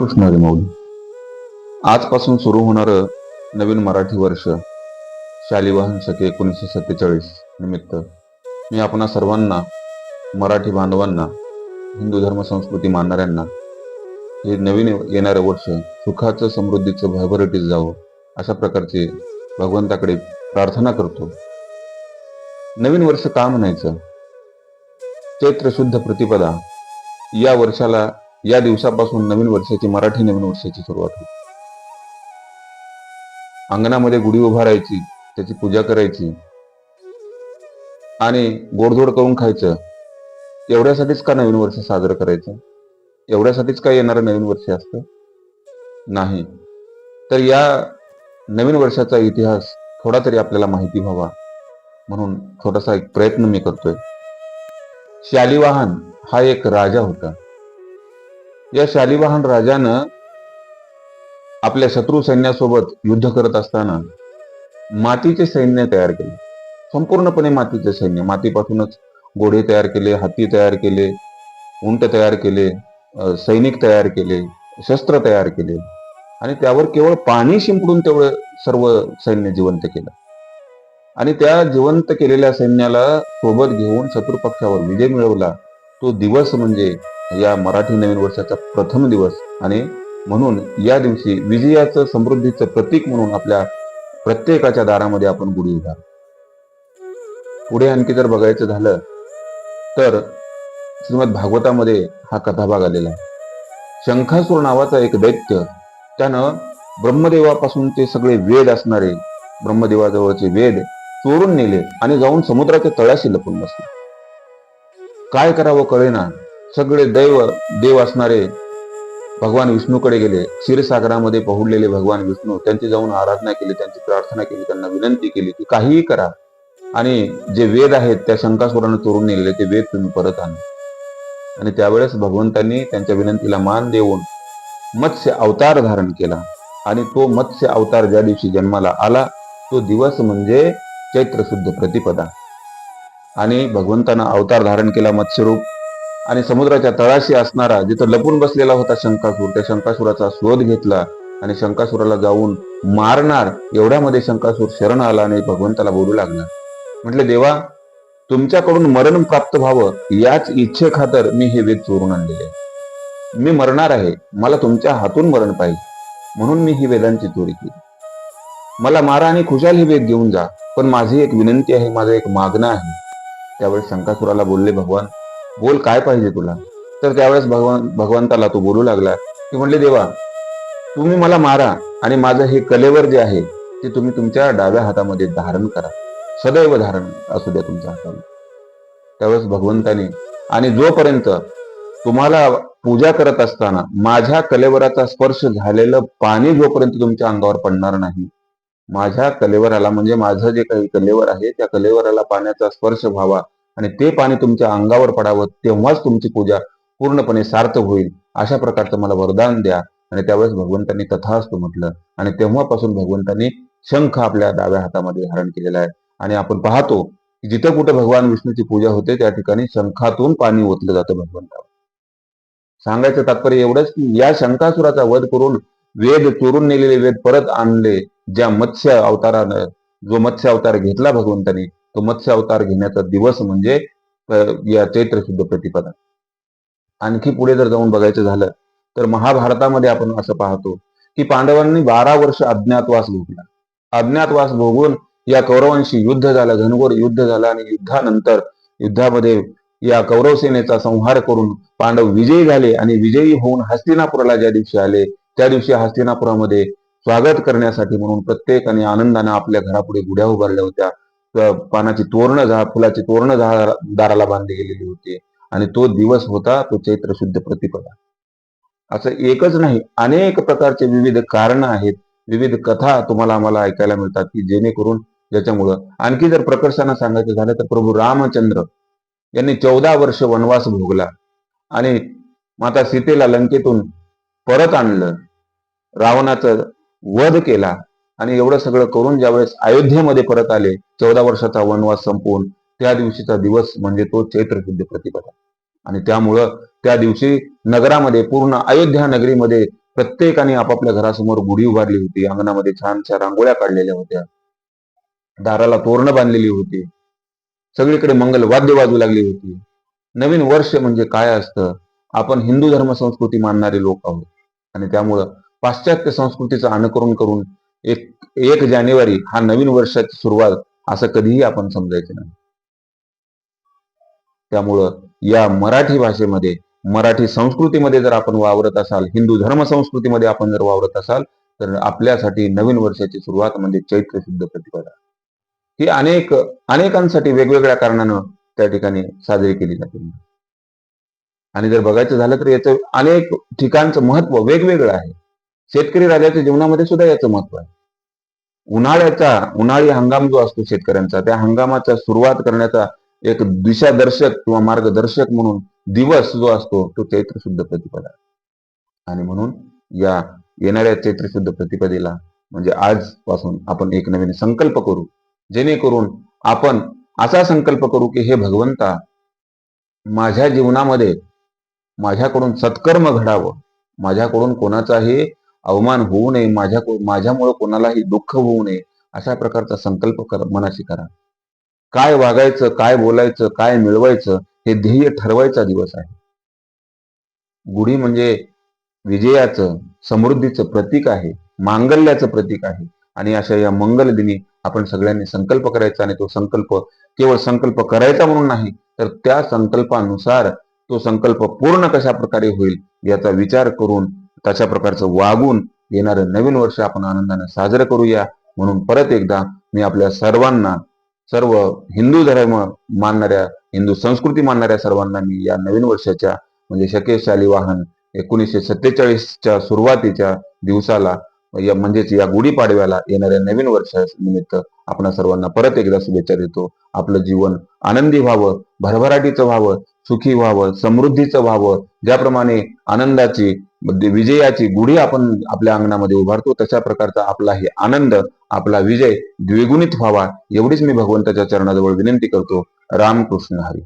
कृष्ण हरी आजपासून सुरू होणारं नवीन मराठी वर्ष शालिवाहन शके एकोणीसशे सत्तेचाळीस निमित्त मी आपणा सर्वांना मराठी बांधवांना हिंदू धर्म संस्कृती मानणाऱ्यांना हे नवीन येणारं वर्ष सुखाचं समृद्धीचं भरभराटीत जावं अशा प्रकारचे भगवंताकडे प्रार्थना करतो. नवीन वर्ष का म्हणायचं? चैत्र शुद्ध प्रतिपदा या वर्षाला या दिवसापासून नवीन वर्षाची मराठी नवीन वर्षाची सुरुवात होती अंगणामध्ये गुढी उभारायची त्याची पूजा करायची आणि गोडधोड करून खायचं. एवढ्यासाठीच का नवीन वर्ष साजरं करायचं? एवढ्यासाठीच का येणारं नवीन वर्ष असतं? नाही. तर या नवीन वर्षाचा इतिहास थोडा तरी आपल्याला माहिती व्हावा म्हणून थोडासा एक प्रयत्न मी करतोय. शालिवाहन हा एक राजा होता. या शालिवाहन राजानं आपल्या शत्रू सैन्यासोबत युद्ध करत असताना मातीचे सैन्य तयार केले. संपूर्णपणे मातीचे सैन्य. मातीपासूनच घोडे तयार केले हत्ती तयार केले उंट तयार केले सैनिक तयार केले शस्त्र तयार केले आणि त्यावर केवळ पाणी शिंपडून तेवढं सर्व सैन्य जिवंत केलं. आणि त्या जिवंत केलेल्या सैन्याला सोबत घेऊन शत्रू पक्षावर विजय मिळवला. तो दिवस म्हणजे या मराठी नवीन वर्षाचा प्रथम दिवस. आणि म्हणून या दिवशी विजयाचं समृद्धीचं प्रतीक म्हणून आपल्या प्रत्येकाच्या दारामध्ये आपण गुढी उभा पुढे आणखी जर बघायचं झालं तर श्रीमद भागवतामध्ये हा कथाभाग आलेला आहे. शंखासूर नावाचा एक दैत्य त्यानं ब्रह्मदेवापासून ते सगळे वेद असणारे ब्रह्मदेवाजवळचे वेद चोरून नेले आणि जाऊन समुद्राच्या तळाशी लपून बसले. काय करावं कळेना. सगळे दैव देव असणारे भगवान विष्णूकडे गेले. क्षीरसागरामध्ये पहुडलेले भगवान विष्णू त्यांची जाऊन आराधना केली त्यांची प्रार्थना केली त्यांना विनंती केली की काहीही करा. आणि जे वेद आहेत त्या शंकासुरानं चोरून नेलेले ते वेद तुम्ही परत आणा. आणि त्यावेळेस भगवंतांनी त्यांच्या विनंतीला मान देऊन मत्स्य अवतार धारण केला. आणि तो मत्स्य अवतार ज्या दिवशी जन्माला आला तो दिवस म्हणजे चैत्र शुद्ध प्रतिपदा. आणि भगवंतानं अवतार धारण केला मत्स्यरूप. आणि समुद्राच्या तळाशी असणारा जिथं लपून बसलेला होता शंकासूर त्या शंकासुराचा शोध घेतला आणि शंकासुराला जाऊन मारणार एवढ्यामध्ये शंकासूर शरण आला आणि भगवंताला बोलू लागला. म्हटले देवा तुमच्याकडून मरण प्राप्त व्हावं याच इच्छे खातर मी हे वेद चोरून आणलेले मी मरणार आहे मला तुमच्या हातून मरण पाहिजे म्हणून मी ही वेदांची चोरी केली. मला मारा आणि खुशाल ही वेद घेऊन जा पण माझी एक विनंती आहे माझं एक मागणं आहे. त्यावेळेस शंकासुराला बोलले भगवान बोल काय पाहिजे तुला? तर त्यावेळेस भगवान भगवंताला तो बोलू लागला. की म्हणले देवा तुम्ही मला मारा आणि माझं हे कलेवर जे आहे ते तुम्ही तुमच्या डाव्या हातामध्ये धारण करा. सदैव धारण असू द्या तुमच्या हातामध्ये त्यावेळेस भगवंताने आणि जोपर्यंत तुम्हाला पूजा करत असताना माझ्या कलेवराचा स्पर्श झालेलं पाणी जोपर्यंत तुमच्या अंगावर पडणार नाही माझ्या कलेवराला म्हणजे माझं जे काही कलेवर आहे त्या कलेवराला पाण्याचा स्पर्श व्हावा आणि ते पाणी तुमच्या अंगावर पडावं तेव्हाच तुमची पूजा पूर्णपणे सार्थ होईल. अशा प्रकारचं मला वरदान द्या. आणि त्यावेळेस भगवंतांनी तथास्तु म्हटलं. आणि तेव्हापासून भगवंतांनी शंख आपल्या डाव्या हातामध्ये धारण केलेला आहे. आणि आपण पाहतो की जिथं कुठं भगवान विष्णूची पूजा होते त्या ठिकाणी शंखातून पाणी ओतलं जातं भगवंतावर. सांगायचं तात्पर्य एवढंच की या शंकासुराचा वध करून वेद चोरून नेलेले वेद परत आणले. ज्या मत्स्य अवतारानं जो मत्स्य अवतार घेतला भगवंतानी तो मत्स्य अवतार घेण्याचा दिवस म्हणजे या चैत्र शुद्ध प्रतिपदा. आणखी पुढे जर जाऊन बघायचं झालं तर महाभारतामध्ये आपण असं पाहतो की पांडवांनी बारा वर्ष अज्ञातवास भोगला. अज्ञातवास भोगून या कौरवांशी युद्ध झालं घनघोर युद्ध झालं आणि युद्धानंतर युद्धामध्ये या कौरव सेनेचा संहार करून पांडव विजयी झाले आणि विजयी होऊन हस्तिनापुराला ज्या दिवशी आले त्या दिवशी हस्तिनापुरामध्ये स्वागत करण्यासाठी म्हणून प्रत्येकाने आनंदाने आपल्या घरापुढे गुढ्या उभारल्या होत्या. पानाची तोरण झा फुलाची तोरण झा दाराला बांधली गेलेली होती. आणि तो दिवस होता तो चैत्र शुद्ध प्रतिपदा. असं एकच नाही अनेक प्रकारचे विविध कारण आहेत. विविध कथा तुम्हाला आम्हाला ऐकायला मिळतात की जेणेकरून ज्याच्यामुळं आणखी जर प्रकर्षानं सांगायचं झालं तर प्रभू रामचंद्र यांनी चौदा वर्ष वनवास भोगला आणि माता सीतेला लंकेतून परत आणलं. रावणाचं वध केला. आणि एवढं सगळं करून ज्यावेळेस अयोध्येमध्ये परत आले चौदा वर्षाचा वनवास संपवून त्या दिवशीचा दिवस म्हणजे तो चैत्र शुद्ध प्रतिपदा. आणि त्यामुळं त्या दिवशी नगरामध्ये पूर्ण अयोध्या नगरीमध्ये प्रत्येकाने आपापल्या घरासमोर गुढी उभारली होती. अंगणामध्ये छानशा रांगोळ्या काढलेल्या होत्या. दाराला तोरणं बांधलेली होती. सगळीकडे मंगल वाद्य वाजू लागली होती. नवीन वर्ष म्हणजे काय असतं? आपण हिंदू धर्म संस्कृती मानणारे लोक आहोत. आणि त्यामुळं पाश्चात्य संस्कृतीचं अनुकरण करून एक एक जानेवारी हा नवीन वर्षाची सुरुवात असं कधीही आपण समजायचं नाही. त्यामुळं या मराठी भाषेमध्ये मराठी संस्कृतीमध्ये जर आपण वावरत असाल हिंदू धर्म संस्कृतीमध्ये आपण जर वावरत असाल तर आपल्यासाठी नवीन वर्षाची सुरुवात म्हणजे चैत्र शुद्ध प्रतिपदा. ही अनेक अनेकांसाठी वेगवेगळ्या कारणानं त्या ठिकाणी साजरी केली जाते. आणि जर बघायचं झालं तर याचं अनेक ठिकाणचं महत्त्व वेगवेगळं आहे. शेतकरी राजाच्या जीवनामध्ये सुद्धा याचं महत्त्व आहे. उन्हाळ्याचा उन्हाळी हंगाम जो असतो शेतकऱ्यांचा त्या हंगामाचा सुरुवात करण्याचा एक दिशादर्शक किंवा मार्गदर्शक म्हणून दिवस जो असतो तो चैत्र शुद्ध प्रतिपदा आणि म्हणून या येणाऱ्या चैत्र शुद्ध प्रतिपदेला म्हणजे आजपासून आपण एक नवीन संकल्प करू. जेणेकरून आपण असा संकल्प करू की हे भगवंता माझ्या जीवनामध्ये माझ्याकडून सत्कर्म घडावं माझ्याकडून कोणाचाही अवमान होऊ नये माझ्या माझ्यामुळे कोणालाही दुःख होऊ नये अशा प्रकारचा संकल्प कर मनाशी करा. काय वागायचं काय बोलायचं काय मिळवायचं हे ध्येय ठरवायचा दिवस आहे. गुढी म्हणजे विजयाचं समृद्धीचं प्रतीक आहे मांगल्याचं प्रतीक आहे. आणि अशा या मंगल दिनी आपण सगळ्यांनी संकल्प करायचा आणि तो संकल्प केवळ संकल्प करायचा म्हणून नाही तर त्या संकल्पानुसार तो संकल्प पूर्ण कशा प्रकारे होईल याचा विचार करून तशा प्रकारचं वागून येणारं नवीन वर्ष आपण आनंदाने साजरं करूया. म्हणून परत एकदा मी आपल्या सर्वांना सर्व हिंदू धर्म मानणाऱ्या हिंदू संस्कृती मानणाऱ्या सर्वांना मी या नवीन वर्षाच्या म्हणजे शकेशाली वाहन एकोणीसशे सत्तेचाळीसच्या सुरुवातीच्या दिवसाला या म्हणजेच या गुढीपाडव्याला येणाऱ्या नवीन वर्षानिमित्त आपण सर्वांना परत एकदा शुभेच्छा देतो. आपलं जीवन आनंदी व्हावं भरभराटीचं व्हावं सुखी व्हावं समृद्धीचं व्हावं ज्याप्रमाणे आनंदाची विजयाची गुढी आपण आपल्या अंगणामध्ये उभारतो तशा प्रकारचा आपला हे आनंद आपला विजय द्विगुणित व्हावा एवढीच मी भगवंताच्या चरणाजवळ विनंती करतो. रामकृष्ण हरी.